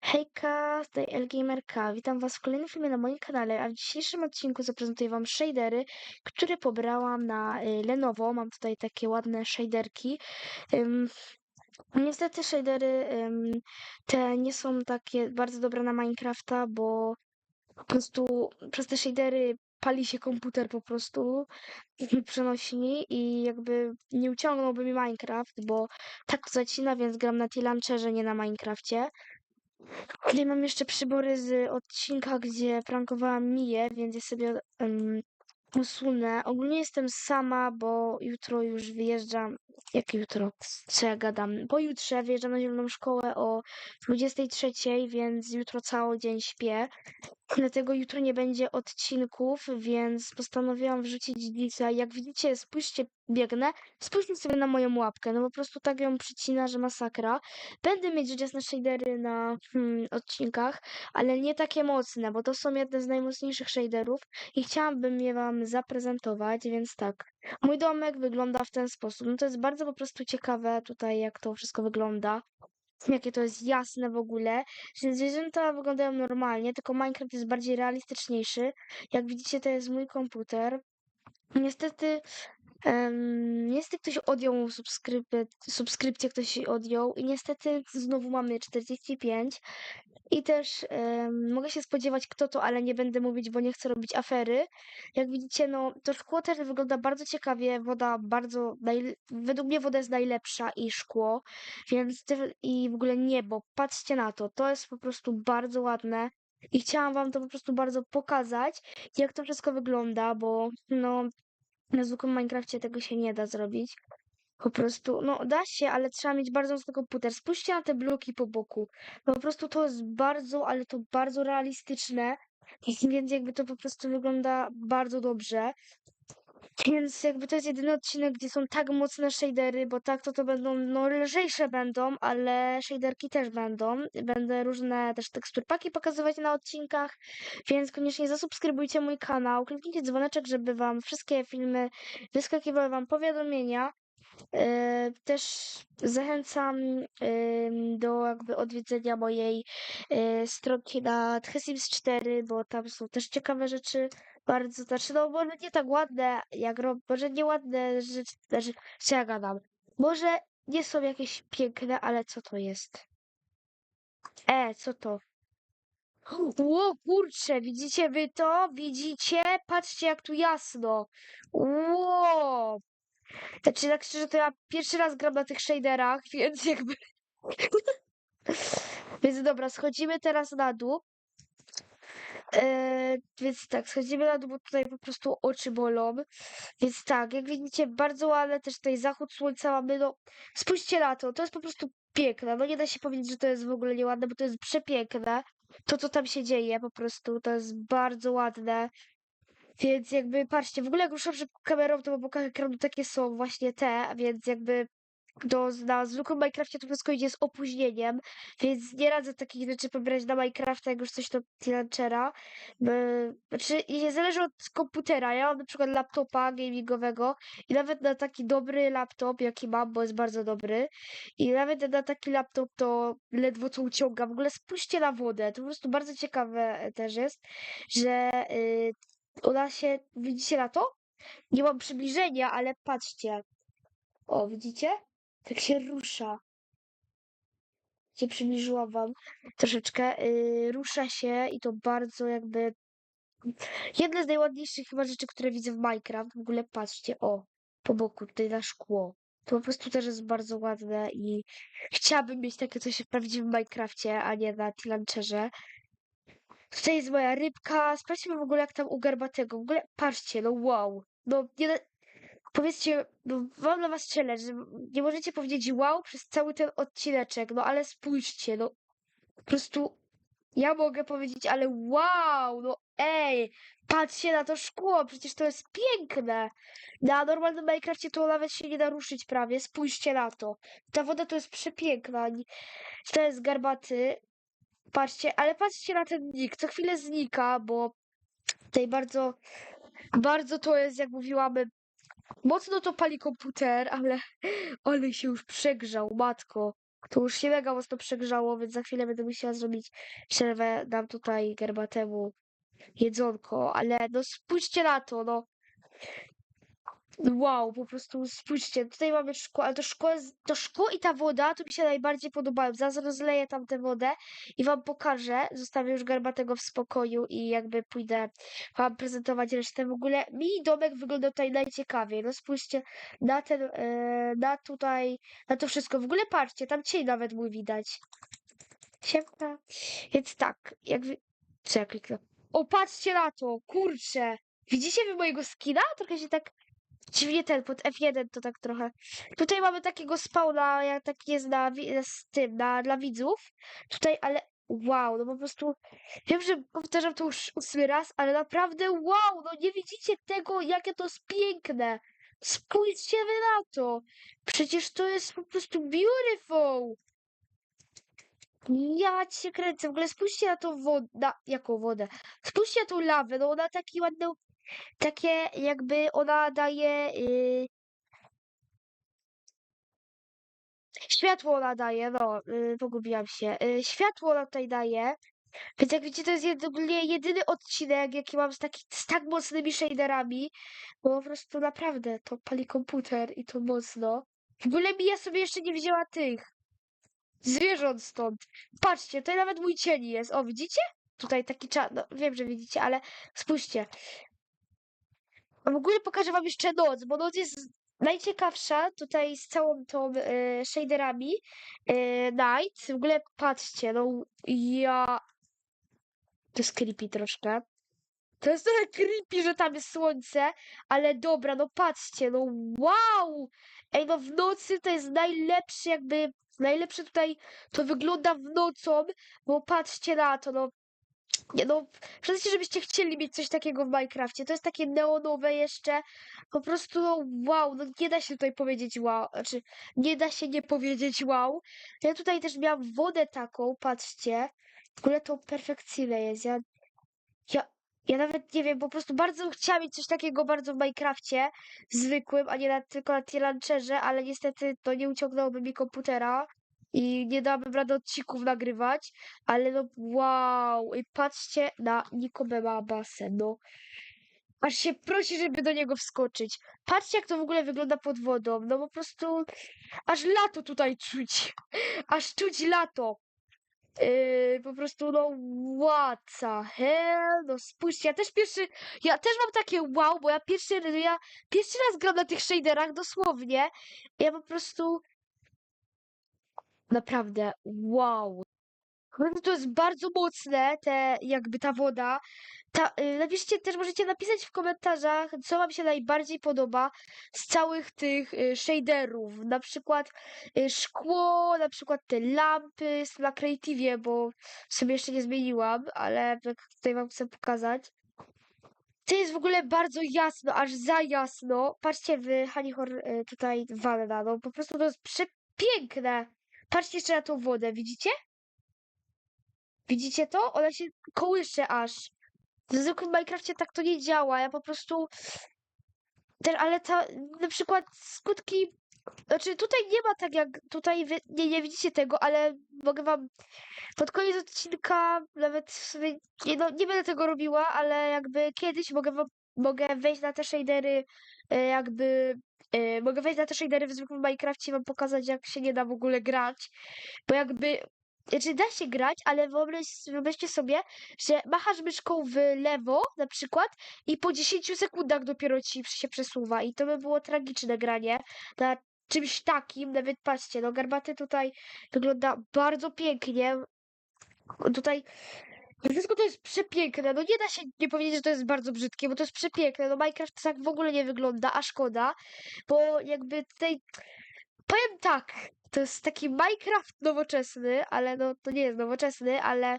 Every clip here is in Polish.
Hejka, tutaj Elgamerka. Witam Was w kolejnym filmie na moim kanale, a w dzisiejszym odcinku zaprezentuję Wam shadery, które pobrałam na y, Lenovo. Mam tutaj takie ładne shaderki. Ym, niestety shadery ym, te nie są takie bardzo dobre na Minecrafta, bo po prostu przez te shadery pali się komputer po prostu przenośni i jakby nie uciągnąłby mi Minecraft, bo tak zacina, więc gram na T-Launcherze, nie na Minecrafcie. Tutaj mam jeszcze przybory z odcinka, gdzie prankowałam Miję, więc ja sobie um, usunę. Ogólnie jestem sama, bo jutro już wyjeżdżam. Jak jutro? Co ja gadam? Pojutrze wyjeżdżam na zieloną szkołę o 23, więc jutro cały dzień śpię. Dlatego jutro nie będzie odcinków, więc postanowiłam wrzucić dzisiaj. Jak widzicie, spójrzcie, biegnę. Spójrzcie sobie na moją łapkę. No po prostu tak ją przycina, że masakra. Będę mieć jasne shadery na hmm, odcinkach, ale nie takie mocne, bo to są jedne z najmocniejszych shaderów i chciałabym je wam zaprezentować, więc tak. Mój domek wygląda w ten sposób. No to jest bardzo po prostu ciekawe tutaj, jak to wszystko wygląda. Jakie to jest jasne w ogóle, że zwierzęta wyglądają normalnie, tylko Minecraft jest bardziej realistyczniejszy. Jak widzicie, to jest mój komputer. Niestety, em, niestety ktoś odjął subskrypcję, subskrypcję ktoś odjął i niestety znowu mamy 45. I też mogę się spodziewać kto to, ale nie będę mówić, bo nie chcę robić afery. Jak widzicie, no to szkło też wygląda bardzo ciekawie. Woda bardzo, najle- według mnie woda jest najlepsza i szkło, więc te, i w ogóle niebo. Patrzcie na to, to jest po prostu bardzo ładne. I chciałam wam to po prostu bardzo pokazać, jak to wszystko wygląda, bo no na zwykłym Minecrafcie tego się nie da zrobić. Po prostu, no da się, ale trzeba mieć bardzo mocny komputer. Spójrzcie na te bloki po boku. Po prostu to jest bardzo, ale to bardzo realistyczne. Więc jakby to po prostu wygląda bardzo dobrze. Więc jakby to jest jedyny odcinek, gdzie są tak mocne shadery, bo tak to to będą, no lżejsze będą, ale shaderki też będą. Będę różne też teksturpaki pokazywać na odcinkach, więc koniecznie zasubskrybujcie mój kanał, kliknijcie dzwoneczek, żeby wam wszystkie filmy wyskakiwały wam powiadomienia. E, Też zachęcam do jakby odwiedzenia mojej e, stronki na Tchesims 4, bo tam są też ciekawe rzeczy. Bardzo, znaczy no może nie tak ładne, jak rob, może nie ładne rzeczy, znaczy, co ja gadam. Może nie są jakieś piękne, ale co to jest? E, co to? Ło, kurczę, widzicie wy to? Widzicie? Patrzcie jak tu jasno. Ło! Znaczy, tak szczerze, to ja pierwszy raz gram na tych shaderach, więc jakby... Więc dobra, schodzimy teraz na dół. Eee, więc tak, schodzimy na dół, bo tutaj po prostu oczy bolą. Więc tak, jak widzicie, bardzo ładne też tutaj zachód słońca mamy, no spójrzcie na to, to jest po prostu piękne. No nie da się powiedzieć, że to jest w ogóle nieładne, bo to jest przepiękne. To, co tam się dzieje, po prostu, to jest bardzo ładne. Więc jakby, patrzcie, w ogóle jak ruszam szybko kamerą, to po bokach ekranu takie są właśnie te, więc jakby do, na zwykłym Minecrafcie to wszystko idzie z opóźnieniem, więc nie radzę takich rzeczy pobierać na Minecrafta, jak już coś to launchera. Znaczy, i zależy od komputera. Ja mam na przykład laptopa gamingowego i nawet na taki dobry laptop, jaki mam, bo jest bardzo dobry, i nawet na taki laptop to ledwo co uciąga. W ogóle spójrzcie na wodę, to po prostu bardzo ciekawe też jest, że y, ona się, widzicie na to? Nie mam przybliżenia, ale patrzcie. O, widzicie? Tak się rusza. Się przybliżyłam wam troszeczkę. Yy, rusza się i to bardzo jakby. Jedne z najładniejszych chyba rzeczy, które widzę w Minecraft. W ogóle patrzcie, o, po boku tutaj na szkło. To po prostu też jest bardzo ładne i chciałabym mieć takie coś w prawdziwym Minecrafcie, a nie na Tilancherze. Tutaj jest moja rybka. Sprawdźmy w ogóle, jak tam u Garbatego. W ogóle patrzcie, no wow. No nie, da- powiedzcie, no, mam dla was challenge, że nie możecie powiedzieć wow przez cały ten odcineczek, no ale spójrzcie, no po prostu ja mogę powiedzieć, ale wow, no ej, patrzcie na to szkło, przecież to jest piękne. Na normalnym Minecrafcie to nawet się nie da ruszyć prawie, spójrzcie na to. Ta woda to jest przepiękna. ni- To jest garbaty, patrzcie, ale patrzcie na ten nick, co chwilę znika, bo tutaj bardzo, bardzo to jest, jak mówiłam, Mocno to pali komputer, ale ale się już przegrzał, matko. To już się mega mocno przegrzało, więc za chwilę będę musiała zrobić przerwę. Dam tutaj garbatemu jedzonko, ale no spójrzcie na to, no. Wow, po prostu spójrzcie, tutaj mamy szkło, ale to szkło, to szkło i ta woda to mi się najbardziej podobają. Zaraz rozleję tam tę wodę i wam pokażę. Zostawię już garbatego w spokoju i jakby pójdę wam prezentować resztę. W ogóle mini domek wygląda tutaj najciekawiej. No spójrzcie na ten, e, na tutaj, na to wszystko. W ogóle patrzcie, tam cień nawet mój widać. Siemka. Więc tak, jak wy... Co ja kliknę? O, patrzcie na to, kurczę. Widzicie wy mojego skina? Trochę się tak dziwnie ten, pod F1 to tak trochę. Tutaj mamy takiego spawna, jak taki jest na, z tym, na, dla widzów. Tutaj, ale wow, no po prostu wiem, że powtarzam to już ósmy raz, ale naprawdę wow, no nie widzicie tego, jakie to jest piękne. Spójrzcie wy na to. Przecież to jest po prostu beautiful. Ja cię kręcę. W ogóle spójrzcie na tą wodę, na, jaką wodę. Spójrzcie na tą lawę, no ona taki ładny, takie jakby ona daje y, światło ona daje, no, y, pogubiłam się. Y, światło ona tutaj daje. Więc jak widzicie, to jest jed- ogólnie jedyny odcinek, jaki mam z, taki, z tak mocnymi shaderami, bo po prostu naprawdę to pali komputer i to mocno. W ogóle Mija sobie jeszcze nie wzięła tych zwierząt stąd. Patrzcie, tutaj nawet mój cień jest. O, widzicie? Tutaj taki czas. No, wiem, że widzicie, ale spójrzcie. A w ogóle pokażę wam jeszcze noc, bo noc jest najciekawsza tutaj z całą tą e, shaderami. E, night. W ogóle patrzcie, no ja. To jest creepy troszkę. To jest trochę creepy, że tam jest słońce, ale dobra, no patrzcie, no wow! Ej, no w nocy to jest najlepszy jakby, najlepsze tutaj to wygląda w nocą, bo patrzcie na to, no nie no, przecież żebyście chcieli mieć coś takiego w Minecrafcie. To jest takie neonowe jeszcze. Po prostu no, wow, no nie da się tutaj powiedzieć wow. Znaczy, nie da się nie powiedzieć wow. Ja tutaj też miałam wodę taką, patrzcie. W ogóle to perfekcyjne jest. Ja, ja, ja nawet nie wiem, po prostu bardzo chciałam mieć coś takiego bardzo w Minecrafcie. Zwykłym, a nie na, tylko na T-Launcherze, ale niestety to nie uciągnęłoby mi komputera. I nie dałabym rady odcinków nagrywać. Ale no wow, i patrzcie na Nikomema basen, no. Aż się prosi, żeby do niego wskoczyć. Patrzcie, jak to w ogóle wygląda pod wodą. No po prostu aż lato tutaj czuć. Aż czuć lato. Yy, po prostu no what the hell, no spójrzcie, ja też pierwszy, ja też mam takie wow, bo ja pierwszy, ja pierwszy raz gram na tych shaderach, dosłownie. Ja po prostu naprawdę wow. No To jest bardzo mocne, te, jakby ta woda. Ta, y, napiszcie też, możecie napisać w komentarzach, co wam się najbardziej podoba z całych tych y, shaderów. Na przykład y, szkło, na przykład te lampy na Creative, bo sobie jeszcze nie zmieniłam, ale tak tutaj wam chcę pokazać. To jest w ogóle bardzo jasno, aż za jasno. Patrzcie w Honeyhor y, tutaj wanna, no po prostu to jest przepiękne. Patrzcie jeszcze na tą wodę, widzicie? Widzicie to? Ona się kołysze aż. W zwykłym Minecrafcie tak to nie działa. Ja po prostu. Też, ale ta, na przykład skutki. Znaczy tutaj nie ma tak jak. Tutaj wy nie, nie widzicie tego, ale mogę wam pod koniec odcinka nawet sobie. Nie, no, nie będę tego robiła, ale jakby kiedyś mogę wam, mogę wejść na te shadery e, jakby. E, Mogę wejść na te shadery w zwykłym Minecrafcie i wam pokazać, jak się nie da w ogóle grać. Bo jakby znaczy da się grać, ale wyobraź, wyobraźcie sobie, że machasz myszką w lewo na przykład i po 10 sekundach dopiero ci się przesuwa. I to by było tragiczne granie na czymś takim, nawet patrzcie, no garbaty tutaj wygląda bardzo pięknie, tutaj wszystko to jest przepiękne, no nie da się nie powiedzieć, że to jest bardzo brzydkie, bo to jest przepiękne, no Minecraft tak w ogóle nie wygląda, a szkoda, bo jakby tutaj, powiem tak, to jest taki Minecraft nowoczesny, ale no to nie jest nowoczesny, ale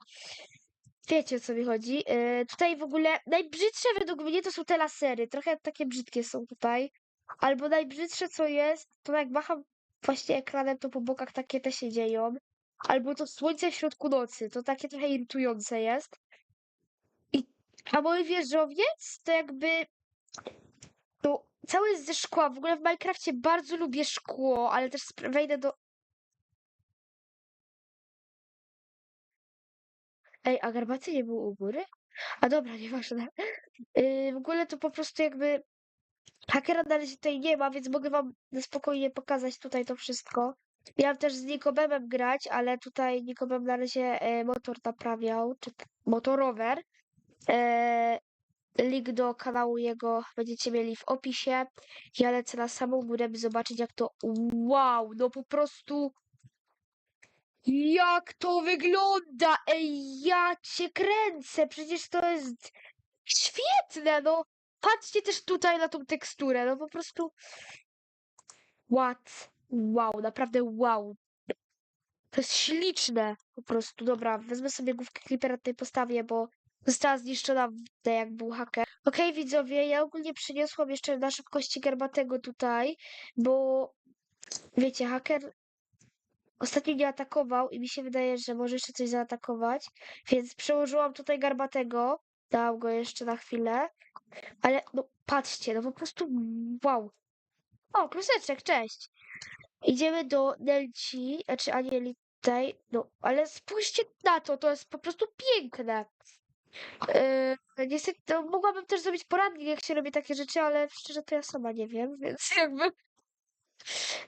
wiecie o co mi chodzi. Yy, tutaj w ogóle najbrzydsze według mnie to są te lasery. Trochę takie brzydkie są tutaj. Albo najbrzydsze co jest, to jak macham właśnie ekranem, to po bokach takie te się dzieją. Albo to słońce w środku nocy, to takie trochę irytujące jest. I, a mój wieżowiec to jakby... To całe jest ze szkła. W ogóle w Minecrafcie bardzo lubię szkło, ale też wejdę do... Ej, a garbaty nie było u góry? A dobra, nieważne. Yy, w ogóle to po prostu jakby Hakera na razie tutaj nie ma, więc mogę wam spokojnie pokazać tutaj to wszystko. Miałam też z Nikodemem grać, ale tutaj Nikodem na razie e, motor naprawiał, czy motorower. E, link do kanału jego będziecie mieli w opisie. Ja lecę na samą górę, by zobaczyć jak to... Wow, no po prostu... Jak to wygląda? Ej, ja cię kręcę, przecież to jest świetne, no. Patrzcie też tutaj na tą teksturę, no po prostu... What? Wow, naprawdę wow. To jest śliczne, po prostu. Dobra, wezmę sobie główkę Creepera tutaj postawię, bo została zniszczona jak był haker. Okej, widzowie, ja ogólnie przyniosłam jeszcze na szybkości garbatego tutaj, bo wiecie, haker ostatnio nie atakował i mi się wydaje, że może jeszcze coś zaatakować, więc przełożyłam tutaj garbatego, dałam go jeszcze na chwilę, ale no patrzcie, no po prostu wow. O, kluseczek, cześć. Idziemy do Nelci, znaczy Anieli tutaj, no ale spójrzcie na to, to jest po prostu piękne. Yy, niestety, no, mogłabym też zrobić poradnik, jak się robi takie rzeczy, ale szczerze to ja sama nie wiem, więc jakby...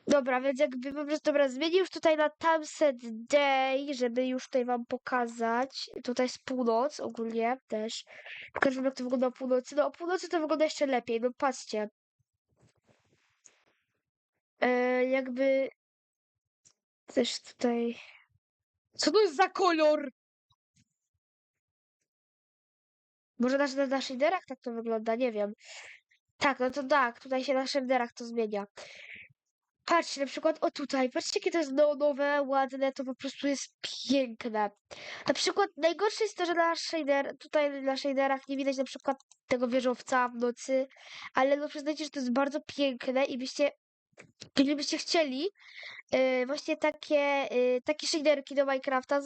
Dobra, więc jakby po prostu, dobra, zmienię już tutaj na Tamset Day, żeby już tutaj wam pokazać. Tutaj jest północ ogólnie też. Pokażę wam, jak to wygląda o północy. No o północy to wygląda jeszcze lepiej, no patrzcie. E, jakby też tutaj. Co to jest za kolor? Może na, na, na shaderach tak to wygląda, nie wiem. Tak, no to tak, tutaj się na shaderach to zmienia. Patrzcie, na przykład, o tutaj, patrzcie, jakie to jest neonowe, ładne, to po prostu jest piękne. Na przykład, najgorsze jest to, że na shader, tutaj na shaderach nie widać na przykład tego wieżowca w nocy, ale no przyznajcie, że to jest bardzo piękne i byście, gdybyście chcieli, yy, właśnie takie, yy, takie shaderki do Minecrafta,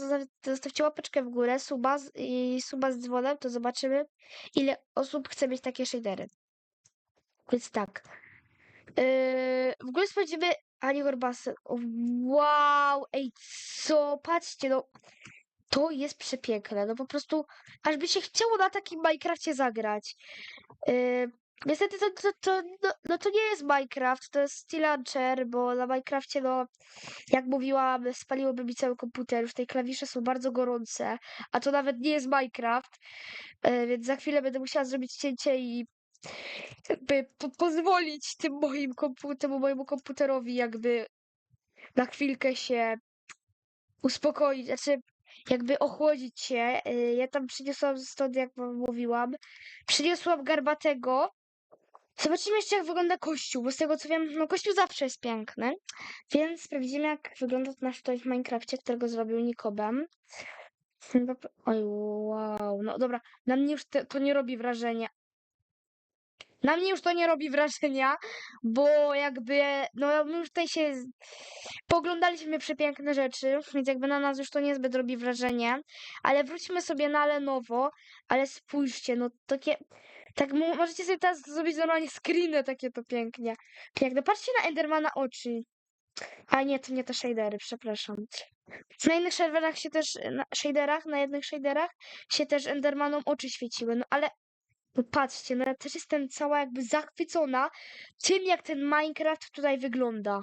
zostawcie łapeczkę w górę, suba z, i suba z dzwonem, to zobaczymy, ile osób chce mieć takie shadery. Więc tak. Yy, w ogóle sprawdzimy Ani Gorbasen. Wow, ej, co? Patrzcie, no. To jest przepiękne. No po prostu, aż by się chciało na takim Minecrafcie zagrać. Yy, niestety to, to, to, no, no to nie jest Minecraft, to jest Steel Launcher, bo na Minecrafcie, no, jak mówiłam, spaliłoby mi cały komputer. Już te klawisze są bardzo gorące, a to nawet nie jest Minecraft. Yy, więc za chwilę będę musiała zrobić cięcie i jakby po pozwolić tym moim temu mojemu komputerowi jakby na chwilkę się uspokoić, znaczy jakby ochłodzić się. Y, Ja tam przyniosłam stąd, jak wam mówiłam, przyniosłam garbatego. Zobaczymy jeszcze, jak wygląda kościół, bo z tego co wiem, no kościół zawsze jest piękny. Więc sprawdzimy, jak wygląda nasz tutaj w Minecrafcie, którego zrobił Nikobem. Oj, wow, no dobra, na mnie już te, to nie robi wrażenia. Na mnie już to nie robi wrażenia, bo jakby, no my już tutaj się poglądaliśmy przepiękne rzeczy, więc jakby na nas już to niezbyt robi wrażenie, ale wróćmy sobie na Lenovo, ale spójrzcie, no takie, tak mo- możecie sobie teraz zrobić normalnie screeny takie to pięknie, piękne. Patrzcie na Endermana oczy. A nie, to nie te shadery, przepraszam. Na innych serwerach się też, na shaderach, na jednych shaderach się też Endermanom oczy świeciły, no ale no patrzcie, no ja też jestem cała jakby zachwycona tym, jak ten Minecraft tutaj wygląda.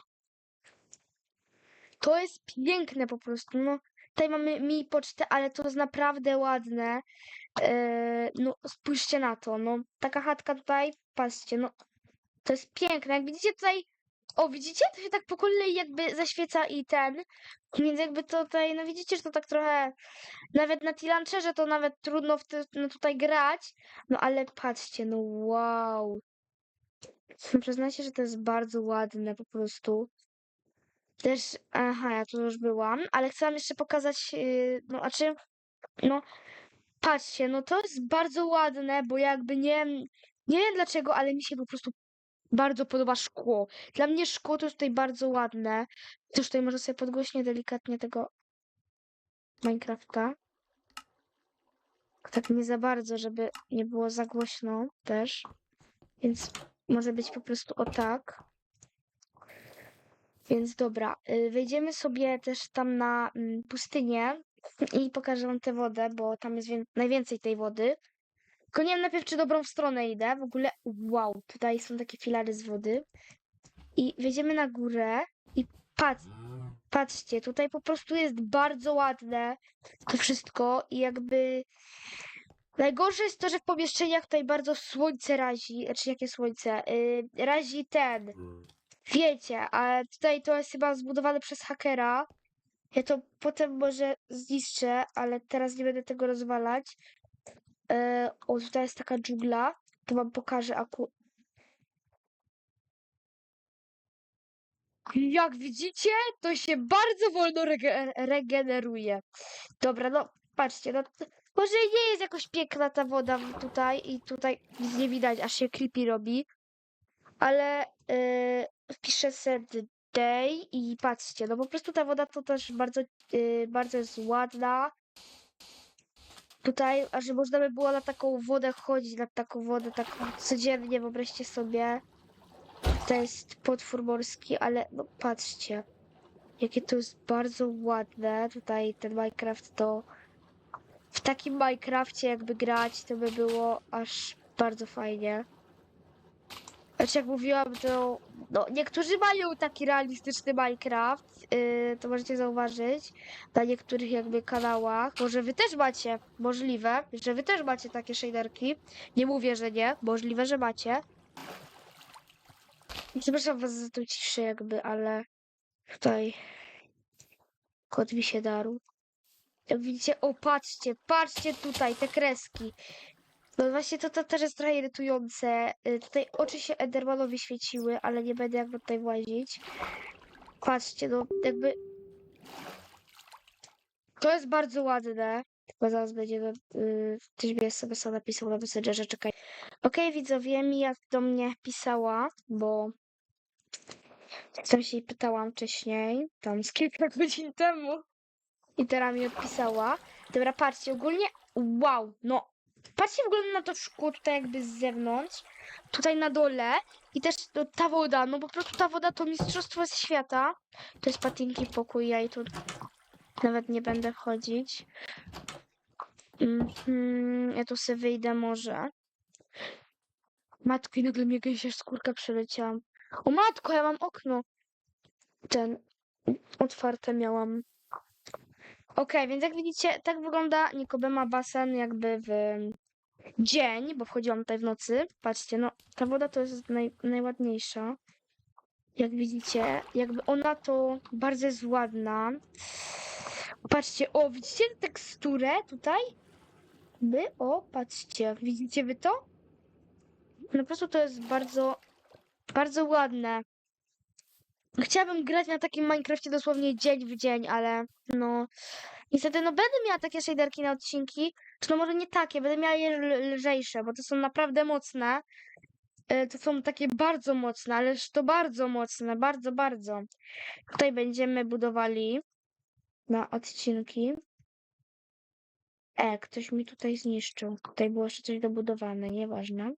To jest piękne po prostu. No, tutaj mamy mi pocztę, ale to jest naprawdę ładne. Eee, no, spójrzcie na to. No, taka chatka tutaj, patrzcie, no, to jest piękne. Jak widzicie tutaj, o, widzicie? To się tak po kolei jakby zaświeca i ten. Więc jakby tutaj, no widzicie, że to tak trochę, nawet na Tilancherze to nawet trudno w ty, no, tutaj grać. No ale patrzcie, no wow. Przyznajcie, że to jest bardzo ładne po prostu. Też, aha, ja tu już byłam, ale chcę wam jeszcze pokazać, yy, no, znaczy, no, patrzcie, no to jest bardzo ładne, bo jakby nie, nie wiem dlaczego, ale mi się po prostu bardzo podoba szkło. Dla mnie szkło to jest tutaj bardzo ładne. Też tutaj może sobie podgłośnię delikatnie tego Minecrafta. Tak nie za bardzo, żeby nie było za głośno też. Więc może być po prostu o tak. Więc dobra, y, wejdziemy sobie też tam na mm, pustynię. I pokażę wam tę wodę, bo tam jest wię- najwięcej tej wody. Tylko nie wiem najpierw, czy dobrą stronę idę. W ogóle, wow, tutaj są takie filary z wody. I wejdziemy na górę i patrz, patrzcie, tutaj po prostu jest bardzo ładne to wszystko i jakby najgorsze jest to, że w pomieszczeniach tutaj bardzo słońce razi, znaczy jakie słońce, yy, razi ten, wiecie, a tutaj to jest chyba zbudowane przez hakera. Ja to potem może zniszczę, ale teraz nie będę tego rozwalać. E, o, tutaj jest taka dżungla. To wam pokażę aku. Jak widzicie, to się bardzo wolno rege regeneruje. Dobra, no patrzcie, no może nie jest jakoś piękna ta woda tutaj i tutaj nic nie widać, aż się creepy robi. Ale yy, wpiszę set day i patrzcie, no po prostu ta woda to też bardzo, yy, bardzo jest ładna. Tutaj, a że można by było na taką wodę chodzić, na taką wodę taką codziennie, wyobraźcie sobie. To jest potwór morski, ale no patrzcie, jakie to jest bardzo ładne. Tutaj ten Minecraft to w takim Minecrafcie jakby grać, to by było aż bardzo fajnie. Znaczy jak mówiłam, to no, niektórzy mają taki realistyczny Minecraft, yy, to możecie zauważyć na niektórych jakby kanałach. Może wy też macie, możliwe, że wy też macie takie shaderki. Nie mówię, że nie, możliwe, że macie. Przepraszam was za tą ciszę jakby, ale tutaj kot mi się darł. Widzicie, o patrzcie, patrzcie tutaj, te kreski. No właśnie to, to też jest trochę irytujące. Y, Tutaj oczy się Endermanowi świeciły, ale nie będę jakby tutaj włazić. Patrzcie, no jakby... To jest bardzo ładne. Chyba zaraz będzie, no, y, ktoś mi sobie sam napisał na Messengerze, czekaj. Okej, widzowie, Mija do mnie pisała, bo tam się jej pytałam wcześniej, tam z kilka godzin temu. I teraz mi odpisała. Dobra, patrzcie, ogólnie, wow, no, patrzcie w ogóle na to szkło tutaj jakby z zewnątrz, tutaj na dole i też ta woda, no po prostu ta woda to mistrzostwo świata. To jest patinki pokój, ja i tu nawet nie będę wchodzić. Mhm, ja tu sobie wyjdę może. Matko, i nagle mi jakaś skórka przeleciała. O matko, ja mam okno. Ten otwarte miałam. Okej, więc jak widzicie, tak wygląda Nikobema basen jakby w dzień, bo wchodziłam tutaj w nocy. Patrzcie, no ta woda to jest naj, najładniejsza. Jak widzicie, jakby ona to bardzo jest ładna. Patrzcie, o, widzicie tę teksturę tutaj? By, o, patrzcie, widzicie wy to? No po prostu to jest bardzo, bardzo ładne. Chciałabym grać na takim Minecrafcie dosłownie dzień w dzień, ale no niestety no będę miała takie shaderki na odcinki, czy no może nie takie, będę miała je lżejsze, bo to są naprawdę mocne. E, To są takie bardzo mocne, ależ to bardzo mocne, bardzo, bardzo. Tutaj będziemy budowali na odcinki. E, ktoś mi tutaj zniszczył. Tutaj było jeszcze coś dobudowane, nieważne.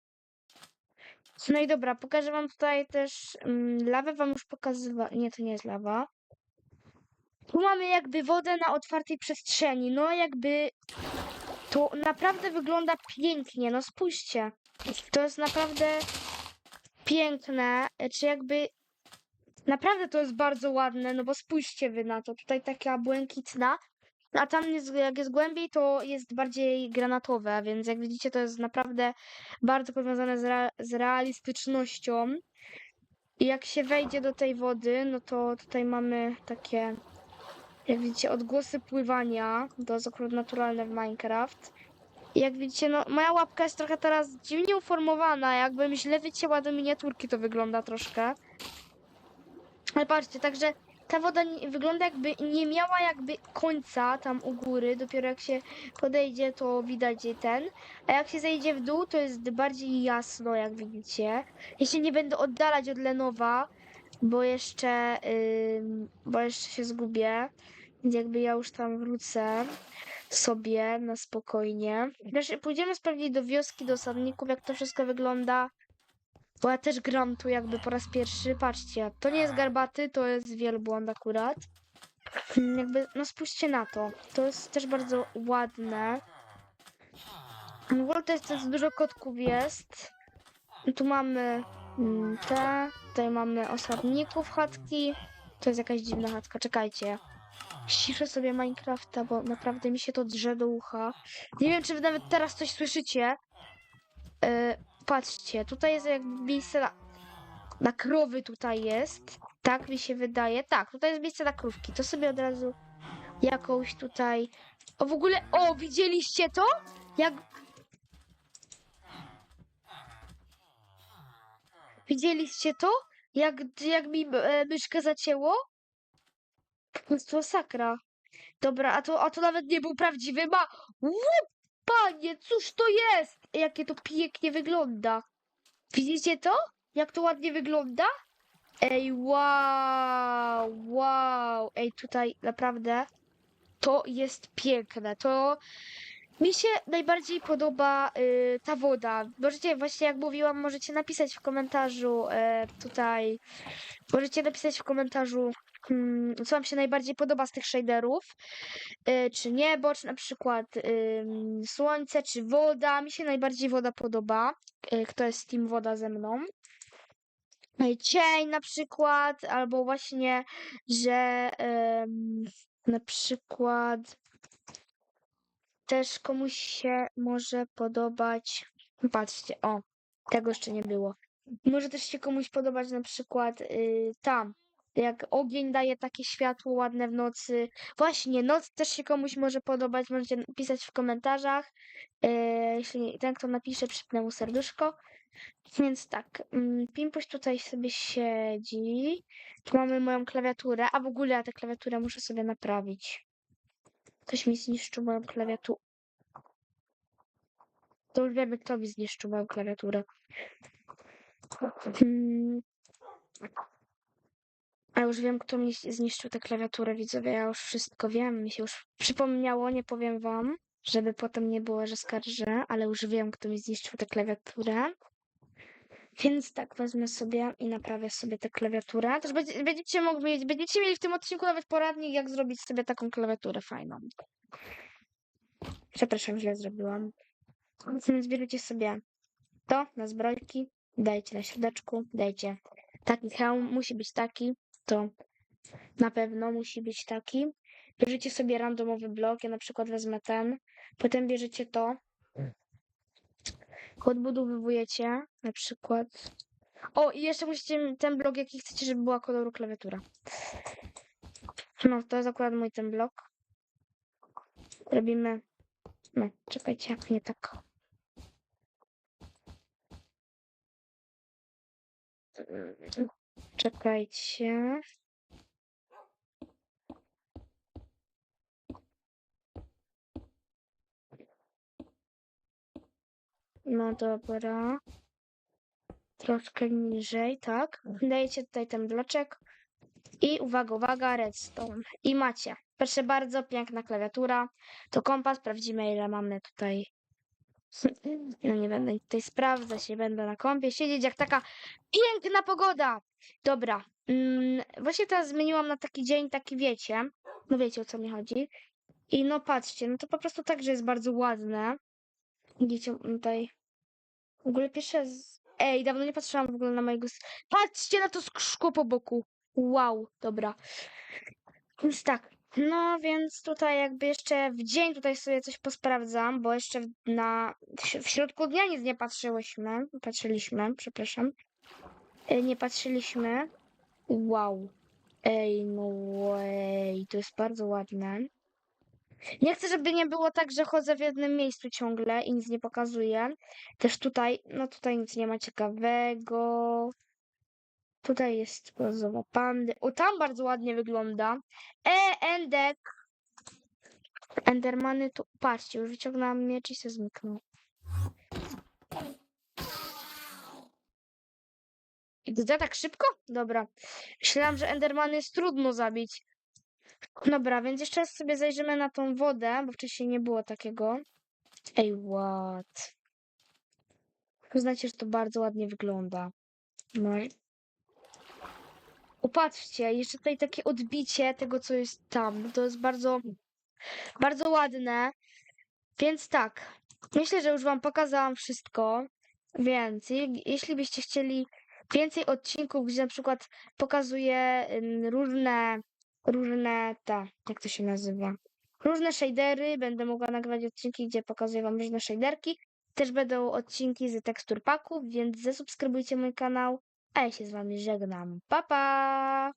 No i dobra, pokażę wam tutaj też mm, lawę wam już pokazywałam. Nie, to nie jest lawa. Tu mamy jakby wodę na otwartej przestrzeni. No jakby to naprawdę wygląda pięknie. No spójrzcie. To jest naprawdę piękne. Czy jakby naprawdę to jest bardzo ładne, no bo spójrzcie wy na to. Tutaj taka błękitna. A tam jest, jak jest głębiej, to jest bardziej granatowe, więc jak widzicie, to jest naprawdę bardzo powiązane z, rea- z realistycznością. I jak się wejdzie do tej wody, no to tutaj mamy takie, jak widzicie, odgłosy pływania. To jest akurat naturalne w Minecraft. Jak widzicie, no moja łapka jest trochę teraz dziwnie uformowana, jakbym źle wycięła do miniaturki, to wygląda troszkę. Ale patrzcie, także ta woda nie, wygląda jakby nie miała jakby końca tam u góry, dopiero jak się podejdzie, to widać ten. A jak się zejdzie w dół, to jest bardziej jasno, jak widzicie. Się nie będę oddalać od Lenowa, bo jeszcze, ym, bo jeszcze się zgubię. Jakby ja już tam wrócę sobie na spokojnie. Też pójdziemy sprawdzić do wioski, do osadników, jak to wszystko wygląda. Bo ja też gram tu jakby po raz pierwszy. Patrzcie, to nie jest garbaty, to jest wielbłąd akurat. Mm, Jakby, no spójrzcie na to. To jest też bardzo ładne. W ogóle to jest dużo kotków jest. Tu mamy mm, te, tutaj mamy osadników chatki. To jest jakaś dziwna chatka, czekajcie. Ściszę sobie Minecrafta, bo naprawdę mi się to drze do ucha. Nie wiem, czy wy nawet teraz coś słyszycie. E, patrzcie, tutaj jest jakby miejsce na, na krowy tutaj jest. Tak mi się wydaje. Tak, tutaj jest miejsce na krówki. To sobie od razu jakąś tutaj... O, w ogóle... O, widzieliście to? Jak... Widzieliście to? Jak, jak mi e, myszkę zacięło? Prostu masakra. Dobra, a to, a to nawet nie był prawdziwy ma... Łup, panie, cóż to jest? Jakie to pięknie wygląda. Widzicie to? Jak to ładnie wygląda? Ej, wow, wow. Ej, tutaj naprawdę to jest piękne. To mi się najbardziej podoba y, ta woda. Możecie, właśnie jak mówiłam, możecie napisać w komentarzu y, tutaj, możecie napisać w komentarzu, co wam się najbardziej podoba z tych shaderów. Y, czy niebo, czy na przykład słońce, czy woda. Mi się najbardziej woda podoba. Y, kto jest team woda ze mną? No cień na przykład, albo właśnie, że na przykład też komuś się może podobać. Patrzcie, o, tego jeszcze nie było. Może też się komuś podobać na przykład y, tam, jak ogień daje takie światło ładne w nocy. Właśnie, noc też się komuś może podobać. Możecie napisać w komentarzach. Y, jeśli ten, kto napisze, przypnę mu serduszko. Więc tak, mm, Pimpuś tutaj sobie siedzi. Tu mamy moją klawiaturę, a w ogóle ja tę klawiaturę muszę sobie naprawić. Ktoś mi zniszczył moją klawiaturę. To już wiemy, kto mi zniszczył moją klawiaturę. Mm. A już wiem, kto mi zniszczył tę klawiaturę, widzowie. Ja już wszystko wiem. Mi się już przypomniało, nie powiem wam, żeby potem nie było, że skarżę, ale już wiem, kto mi zniszczył tę klawiaturę. Więc tak, wezmę sobie i naprawię sobie tę klawiaturę. Też będzie, będziecie mogli mieć, będziecie mieli w tym odcinku nawet poradnik, jak zrobić sobie taką klawiaturę fajną. Przepraszam, źle zrobiłam. Więc bierzecie sobie to na zbrojki, dajcie na środeczku, dajcie taki hełm, musi być taki, to na pewno musi być taki. Bierzecie sobie randomowy blok, ja na przykład wezmę ten, potem bierzecie to, odbudowujecie na przykład. O, i jeszcze musicie ten blok, jaki chcecie, żeby była koloru klawiatura. No, to jest akurat mój ten blok. Robimy. No, czekajcie, jak nie tak. Czekajcie. No dobra. Troszkę niżej, tak. Dajecie tutaj ten bloczek. I uwaga, uwaga, redstone. I macie. Proszę bardzo, piękna klawiatura. To kompas, sprawdzimy ile mamy tutaj. No nie będę tutaj sprawdzać, nie będę na kąpie siedzieć jak taka piękna pogoda. Dobra, mm, właśnie teraz zmieniłam na taki dzień, taki wiecie. No wiecie o co mi chodzi. I no patrzcie, no to po prostu tak, że jest bardzo ładne. Widzicie tutaj. W ogóle pierwsze z... Ej, dawno nie patrzyłam w ogóle na mojego... Patrzcie na to szkło po boku. Wow, dobra. Więc tak, no więc tutaj jakby jeszcze w dzień tutaj sobie coś posprawdzam, bo jeszcze na... w środku dnia nic nie patrzyłyśmy. Patrzyliśmy, przepraszam. E, Nie patrzyliśmy. Wow. Ej, no ej, to jest bardzo ładne. Nie chcę, żeby nie było tak, że chodzę w jednym miejscu ciągle i nic nie pokazuję. Też tutaj, no tutaj nic nie ma ciekawego. Tutaj jest brązowa pandy. O, tam bardzo ładnie wygląda. E, Endek. Endermany tu, patrzcie, już wyciągnęłam miecz i się. I to tak szybko? Dobra. Myślałam, że Endermany jest trudno zabić. Dobra, więc jeszcze raz sobie zajrzymy na tą wodę, bo wcześniej nie było takiego. Ej, what? Znacie, że to bardzo ładnie wygląda. No. i- Upatrzcie, jeszcze tutaj takie odbicie tego, co jest tam. To jest bardzo, bardzo ładne. Więc tak, myślę, że już wam pokazałam wszystko. Więc je- jeśli byście chcieli więcej odcinków, gdzie na przykład pokazuję różne, różne, te, jak to się nazywa? Różne shadery, będę mogła nagrywać odcinki, gdzie pokazuję wam różne shaderki. Też będą odcinki z tekstur paków, więc zasubskrybujcie mój kanał. A ja się z wami żegnam. Pa pa!